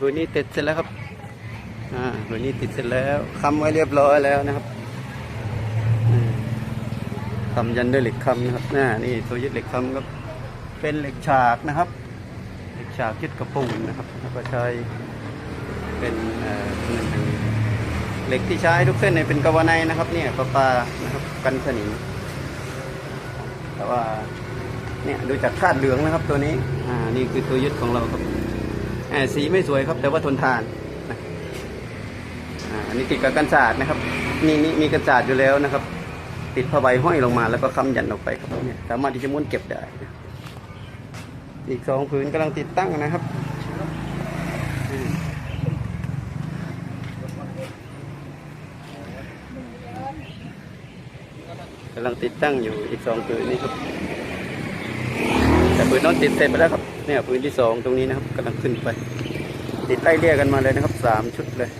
ผืนนี้ติดเสร็จแล้วครับ อ่าผืนนี้ติดเสร็จแล้วค้ำไว้เรียบร้อยแล้วนะครับอืมทำยันด้วยเหล็กค้ำนะครับน่านี่ตัวยึดเหล็กค้ำครับเป็นเหล็กฉากนะครับ เหล็กฉากยึดกระปุกนะครับแล้วก็ใช้เป็นเอ่อเหล็กที่ใช้ทุกเส้นเนี่ยเป็นกาวไนนะครับ เนี่ยปลาปลานะครับกันสนิมแต่ว่าเนี่ยดูจากคาดเหลืองนะครับตัวนี้ อ่า นี่คือตัวยึดของเราครับ สีไม่สวยครับ แต่ว่าทนทานนะอันนี้ติดกับกันศาสตร์นะครับนี่นี่มีกันศาสตร์อยู่แล้วนะครับ ติดผ้าใบห้อยลงมาแล้วก็ค้ำยันออกไปครับเนี่ยสามารถที่จะม้วนเก็บได้นะอีกสองผืนกำลังติดตั้งนะครับกำลังติดตั้งอยู่อีกสองผืนนี้ครับ นโน้นติดเสร็จไปแล้วครับเนี่ยผืนที่สองตรงนี้นะครับกำลังขึ้นไป ติดไล่เรียกกันมาเลยนะครับสามชุดเลย